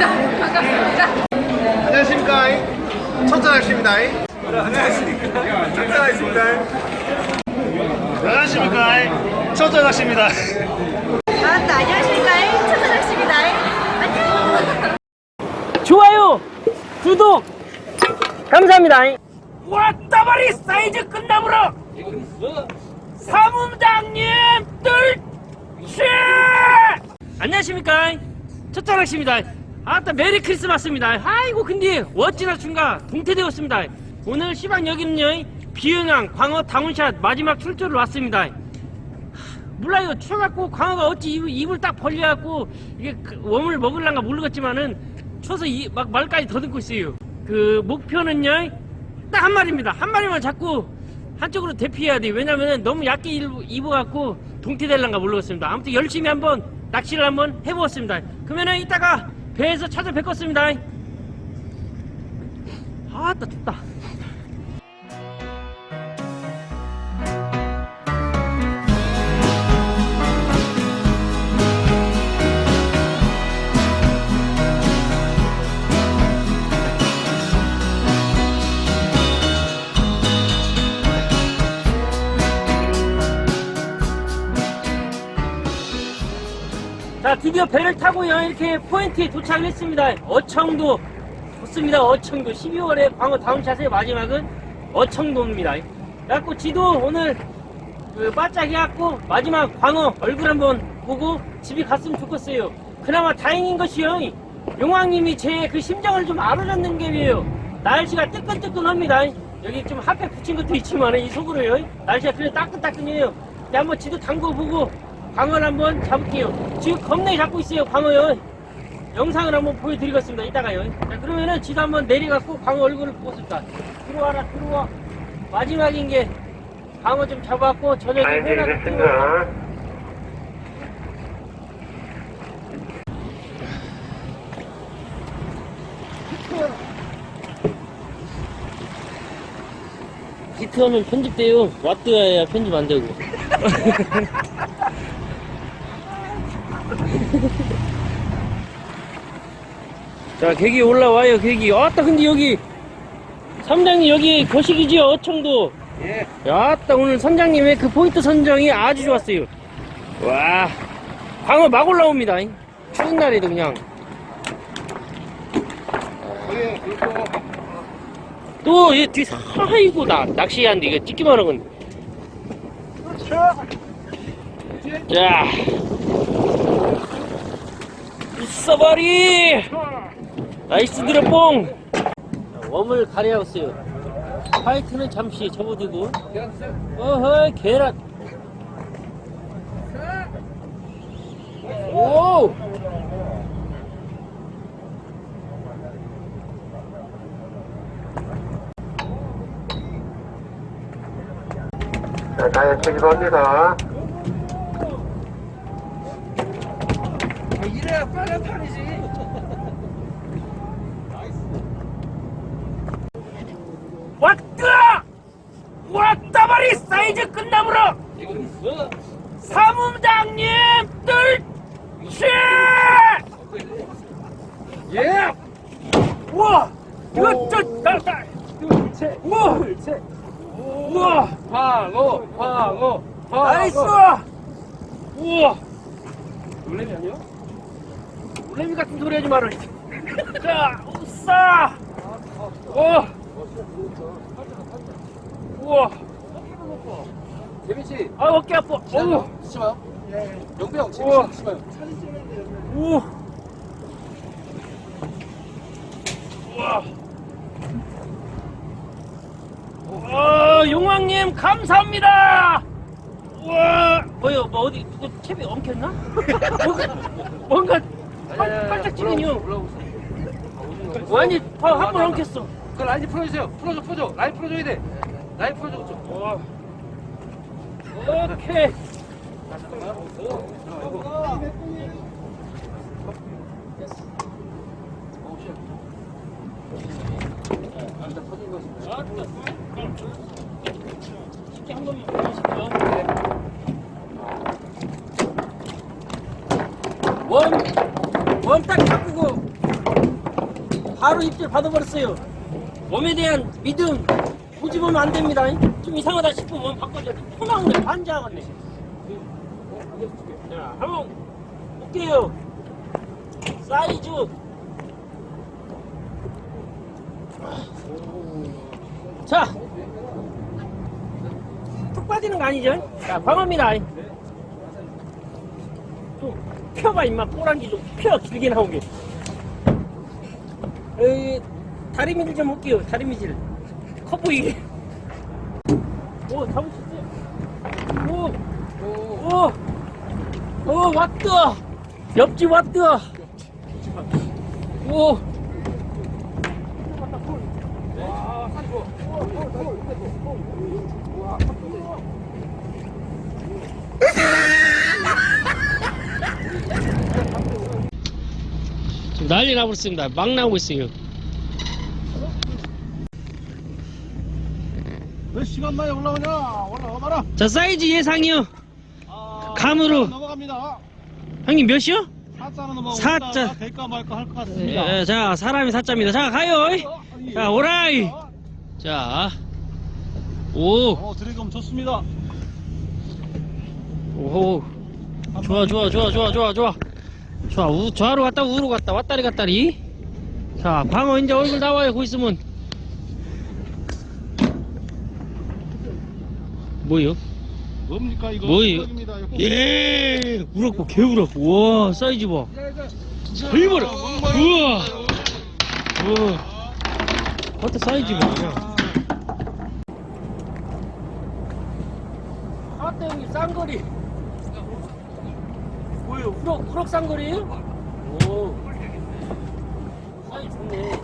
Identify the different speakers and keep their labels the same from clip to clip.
Speaker 1: 반갑습니다. 반갑습니다.
Speaker 2: 안녕하십니까 첫째 날씨입니다 안녕하십니까 첫째 날씨입니다 안녕하십니까 첫째 날씨입니다
Speaker 1: 아, 안녕하십니까. 천사낚시입니다. 안녕.
Speaker 3: 좋아요, 구독, 감사합니다. 왔다 말이 사이즈 끝나무로 사무장님들 쉐! 안녕하십니까 첫자락입니다. 아따 메리 크리스마스입니다. 아이고 근데 어찌나 춘가 동태되었습니다. 오늘 시방 여기는요 비영양 광어 다운샷 마지막 출조를 왔습니다. 몰라요 추워갖고 광어가 어찌 입을, 입을 딱 벌려갖고 이게 그 웜을 먹을란가 모르겠지만은 추워서 이, 막 말까지 더듬고 있어요 그 목표는요 딱 한 마리입니다 한 마리만 자꾸 한쪽으로 대피해야 돼요 왜냐면은 너무 입- 입어갖고 동태될란가 모르겠습니다 아무튼 열심히 한번 낚시를 한번 해보았습니다 그러면은 이따가 배에서 찾아 뵙겠습니다. 아따 춥다 드디어 배를 타고요 이렇게 포인트에 도착을 했습니다. 어청도 좋습니다. 어청도. 12월에 광어 다운샷의 마지막은 어청도입니다. 그래갖고 지도 오늘 그 바짝 해갖고 마지막 광어 얼굴 한번 보고 집에 갔으면 좋겠어요. 그나마 다행인 것이요. 용왕님이 제 그 심정을 좀 알아줬는 게요. 날씨가 뜨끈뜨끈합니다. 여기 좀 핫팩 붙인 것도 있지만 이 속으로요. 날씨가 그래 따끈따끈해요. 한번 지도 담궈보고 광어를 한번 잡을게요. 지금 겁나게 잡고 있어요, 광어요. 영상을 한번 보여드리겠습니다, 이따가요. 자, 그러면은 지도 한번 내려갖고 광어 얼굴을 보겠습니다. 들어와라, 들어와. 마지막인 게 광어 좀 잡아갖고 저녁에 회나 끓여. 히트하면 편집돼요. 왓드야 편집 안 되고. 자, 계기 올라와요, 계기. 아따, 근데 여기, 선장님 여기 거식이지요, 어청도.
Speaker 2: 예.
Speaker 3: 아따, 오늘 선장님의 그 포인트 선정이 아주 좋았어요. 와, 광어 막 올라옵니다. 추운 날에도 그냥. 또, 이 뒤, 아이고, 나, 낚시하는데 이거 찍기만 하는 건. 자. 있어버리! 나이스 드롭봉! 웜을 가려웠어요. 화이트는 잠시 접어두고. 어허, 계란. 오!
Speaker 2: 자 가야 치기도 합니다
Speaker 3: 왔다! 왔다 말이 사이즈 끝나무로! 사무장님들 쉐! 예! 우와! 이거 저, 나, 나, 둘째, 우와! 우와!
Speaker 4: 광어, 광어, 광어.
Speaker 3: 나이스! 우와! 놀래미 아니야? 놀래미 같은 소리 하지 마라. 자, 우싸! 오! 우와!
Speaker 4: 재민 씨,
Speaker 3: 아, 어깨 아파. 어우!
Speaker 4: 치지 마요. 영배 형,
Speaker 3: 우와.
Speaker 4: 재민 씨 치지 마요.
Speaker 3: 오! 우와! 와, 용왕님 감사합니다. 우와, 뭐요? 뭐 어디 누구 탭이 엉켰나? 뭔가 뭔가 빨- 빨짝지근이요.
Speaker 4: 올라오세요.
Speaker 3: 완이 한번 엉켰어.
Speaker 4: 그 라인 풀어주세요. 풀어줘, 풀어줘. 라인 풀어줘야 돼. 라인 풀어줘. 좀.
Speaker 3: 와. 오케이. 쉽게 한 번만 보여주십시오. 원, 원 딱 바꾸고 바로 입질 받아버렸어요. 몸에 대한 믿음 고집으면 안 됩니다. 좀 이상하다 싶으면 바꿔줘. 토막으로 반장하겠네. 자, 한번 볼게요. 사이즈. 자, 툭 빠지는 거 아니죠? 자, 광어입니다. 좀 펴봐, 임마. 꼬랑지 좀 펴, 길게 나온 게. 에이, 다리미질 좀 볼게요, 다리미질. 커 보이게. 오, 잡으셨어요? 오, 오, 오, 왔다. 옆집 왔다. 오. 지금 난리 나고 있습니다. 막 나오고 있어요.
Speaker 2: 몇 시간 만에 올라오냐? 올라와봐라.
Speaker 3: 자, 사이즈 예상이요.
Speaker 2: 아,
Speaker 3: 감으로.
Speaker 2: 넘어갑니다.
Speaker 3: 형님 몇이요?
Speaker 2: 사자는 넘어가고
Speaker 3: 사자.
Speaker 2: 있다가 될까 말까 할 것 같습니다.
Speaker 3: 예, 자, 사람이 사자입니다. 자, 가요. 자, 오라이. 자, 오,
Speaker 2: 어, 드래곤 좋습니다.
Speaker 3: 오, 좋아, 좋아, 좋아, 좋아, 좋아, 좋아. 좋아, 우, 좌로 갔다 우로 갔다 왔다리 갔다리. 자, 광어 이제 얼굴 나와요. 고 있으면. 뭐요?
Speaker 2: 뭡니까 이거?
Speaker 3: 뭐예요? 예, 우럭고 개 우럭. 와, 사이즈 봐. 일본어. 우와. 우와. 어때 사이즈 봐. 그냥. 아따 형님 쌍거리. 뭐예요? 우럭 우럭 쌍거리예요? 오. 사이즈 좋네.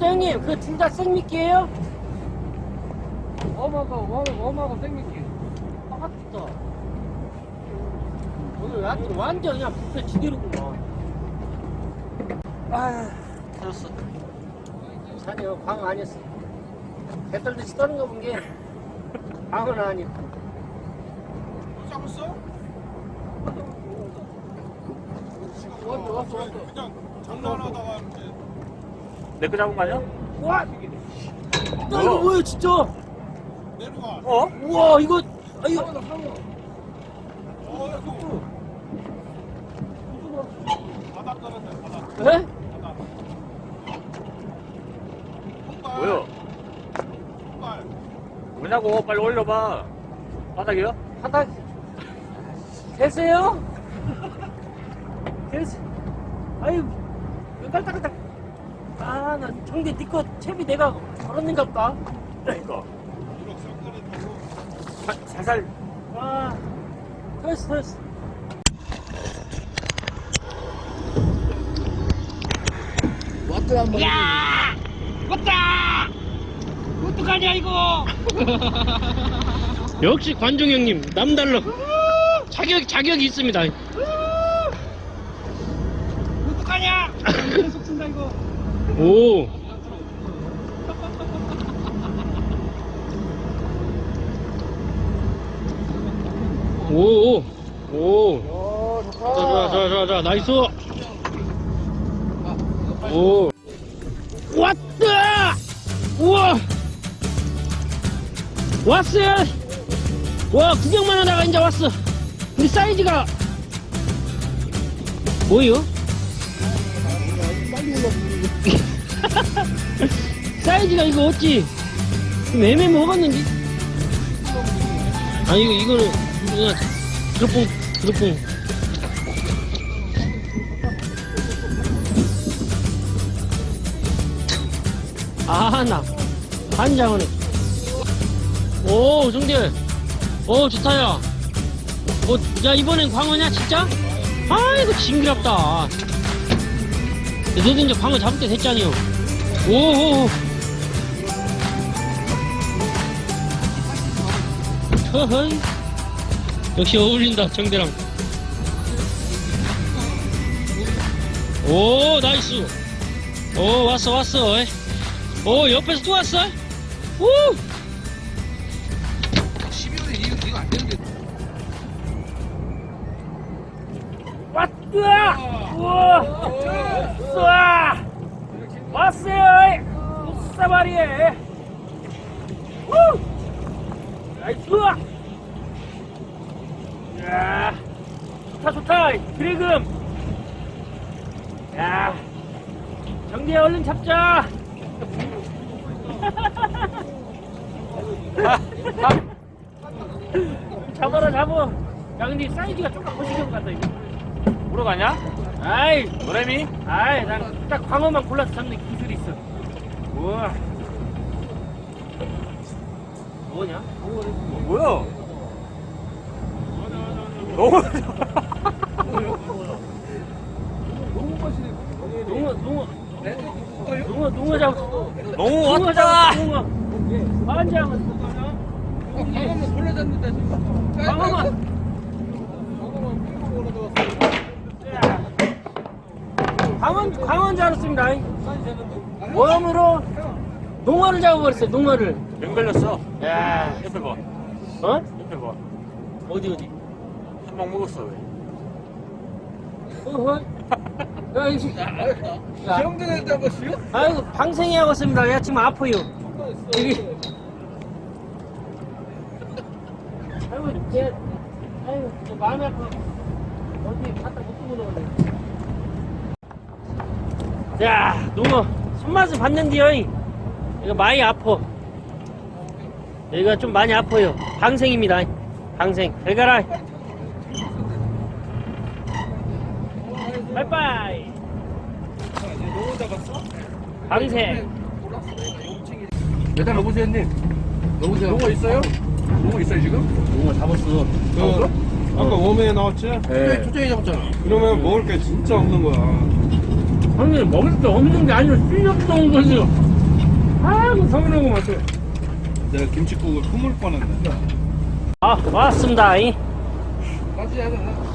Speaker 3: 형님 그 둘 다 생미끼예요?
Speaker 4: 어마가 어마가 어마가 생미끼.
Speaker 3: 아따. 오늘 완전 완전 그냥 부페 지대로구만. 아, 터졌어. 사녀 광어 아니었어. 배떨듯이 떠는 거 본 게 광어는 아니고.
Speaker 2: 잡았어?
Speaker 4: 왔어 왔어 왔어.
Speaker 2: 그냥 장난하다가 이렇게
Speaker 5: 내거 잡은 거 아니야?
Speaker 3: 와! 나 이거 뭐야 진짜?
Speaker 2: 내려가.
Speaker 5: 어?
Speaker 3: 우와 이거 아 이거
Speaker 2: 어, 바닥 떨어져 바닥.
Speaker 3: 에?
Speaker 5: 뭐야?
Speaker 2: 손발.
Speaker 5: 뭐냐고 빨리 올려봐 바닥이요?
Speaker 3: 바닥 계세요? 계세? 아유 왜 깔딱깔딱. 아나 정대 니꺼 채비 내가 걸었는가 보다.
Speaker 5: 그러니까.
Speaker 2: 이렇게 손가락이 되고.
Speaker 5: 사- 살살
Speaker 3: 아 터졌어 터졌어 야! 왔다! 어떡하냐 이거! 역시 관종 형님 남달라 자격 자격이 있습니다 어떡하냐 계속 쓴다 이거 오 오, 오, 오. 좋다. 좋아, 좋아, 좋아, 좋아, 나이스. 오. 왔다! 우와! 왔어요! 와, 구경만 하다가 이제 왔어. 근데 사이즈가, 뭐요? 사이즈가 이거 어찌, 좀 애매 먹었는지? 아, 이거, 이거는, 그냥, 드롭봉, 드롭봉. 아, 나. 반장은. 오, 정대. 오, 좋다, 야. 어, 야, 이번엔 광어냐, 진짜? 아이고, 징그럽다. 너도 이제 광어 잡을 때 됐잖니요. 오, 오, 오. 허허이. 역시 어울린다, 정대랑. 오, 나이스. 오, 왔어, 왔어. 오 옆에서 또 왔어? 오!
Speaker 4: 12월에 이거 이거 안 되는데.
Speaker 3: 왔다! 우와! 쏴! 왔어요 우사바리에 우 나이스 야 좋다 좋다 드래금 야 정리해 얼른 잡자 잡아라 잡아 야 근데 사이즈가 조금 거시경 같다 이거
Speaker 5: 보러 가냐?
Speaker 3: 아이
Speaker 5: 노래미?
Speaker 3: 아이 난 딱 광어만 골라서 잡는 기술이 있어 우와 뭐냐?
Speaker 5: 어, 뭐야? 너무
Speaker 3: 농어 농어 농어 농어 잡
Speaker 5: 너무
Speaker 3: 농어
Speaker 5: 왔다.
Speaker 3: 잡 농어 반장은
Speaker 4: 방금 돌려졌는데.
Speaker 3: 광어만 광원 광원 잡았습니다 웜으로 농어를 잡아버렸어요 농어를
Speaker 5: 맹 걸렸어.
Speaker 3: 야
Speaker 5: 옆에 봐.
Speaker 3: 어?
Speaker 5: 옆에 봐.
Speaker 3: 어디 어디
Speaker 5: 한 방 먹었어 왜?
Speaker 3: 어허 야 이 씨 야
Speaker 4: 형들한테 한번 쉬어?
Speaker 3: 아이고 방생이 하고 있습니다 야 지금 아파요 여기 아이고 제 아이고 저 마음이 아파 어디 갖다 못 두고 넣었네 자 농어 손맛을 봤는데요 이거 많이 아파 여기가 좀 많이 아파요 방생입니다 방생 잘 가라 빠이빠이 방생
Speaker 4: 일단 넣어보세요, 형님. 넣어보세요. 농어 있어요? 농어 있어요, 지금?
Speaker 3: 농어 잡았어
Speaker 2: 그 아까 웜에 나왔지?
Speaker 4: 네. 초장에 잡았잖아.
Speaker 2: 그러면 먹을 게 진짜 없는 거야.
Speaker 3: 형님 먹을 게 없는 게 아니라 실력도 온 거죠 아이고 성인하고 맞죠
Speaker 2: 내가 김치국을 품을 뻔했네.
Speaker 3: 아 왔습니다?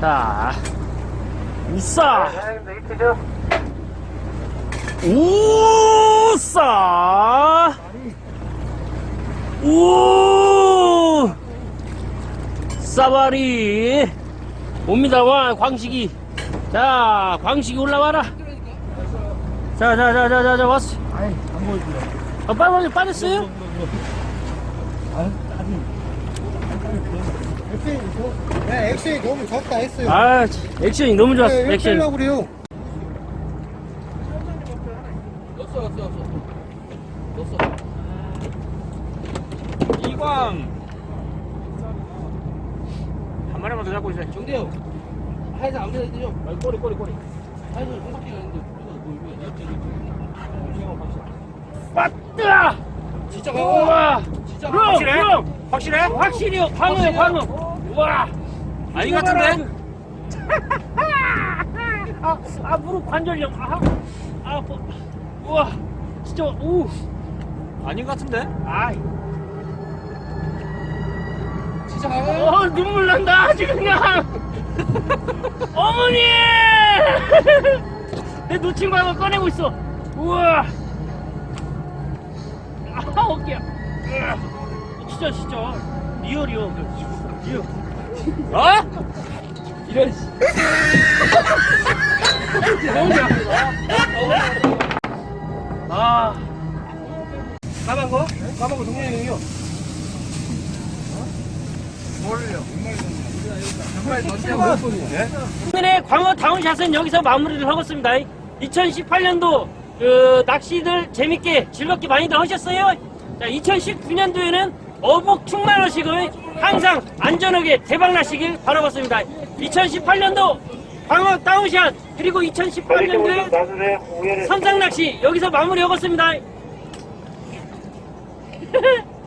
Speaker 3: 자 우싸. 우싸. 우. 사바리. 옵니다 와 광식이. 자 광식이 올라와라 자 자 자 자 자 왔어 아이 안 보여주려 아 빨리 빠졌어요?
Speaker 6: 네, 액션이 너무 적다 했어요.
Speaker 3: 아 액션이 너무 좋았어
Speaker 6: 네,
Speaker 3: 액션
Speaker 6: 빼려고 그래요.
Speaker 4: 넣었어, 넣었어, 넣었어. 넣었어.
Speaker 5: 이광. 한 마리만 더 잡고 이제.
Speaker 4: 정대요. 하여튼 안 되는 되죠?
Speaker 3: 꼬리 꼬리 꼬리
Speaker 4: 하여튼 홍석기가 있는데. 뭐,
Speaker 3: 빠뜨아!
Speaker 4: 진짜.
Speaker 3: 우와!
Speaker 4: 진짜
Speaker 3: 그럼
Speaker 5: 확실해?
Speaker 3: 그럼!
Speaker 5: 확실해?
Speaker 3: 확실히요. 광어요 광어. 우와!
Speaker 5: 아닌 것 같은데?
Speaker 3: 아, 아 무릎 관절염. 아, 아 아파 우와. 진짜 우.
Speaker 5: 아닌 것 같은데?
Speaker 3: 아이.
Speaker 4: 진짜 강어.
Speaker 3: 어 눈물 난다 아주 그냥 어머니! 내 놓친 광어 꺼내고 있어. 우와 아 어깨야. 진짜 진짜 리얼이요 리얼
Speaker 5: 어?
Speaker 3: 이런 씨. 너무 좋아. 아,
Speaker 4: 까만 거? 까만 거 동영이요. 정말 던지하고
Speaker 3: 오늘의 광어 다운샷은 여기서 마무리를 하겠습니다. 2018년도 그 낚시들 재밌게 즐겁게 많이들 하셨어요. 자, 2019년도에는 어복 충만하시고 항상 안전하게 대박 나시길 바라봤습니다. 2018년도 광어 다운샷 그리고 2018년도에 선상 낚시 여기서 마무리하겠습니다.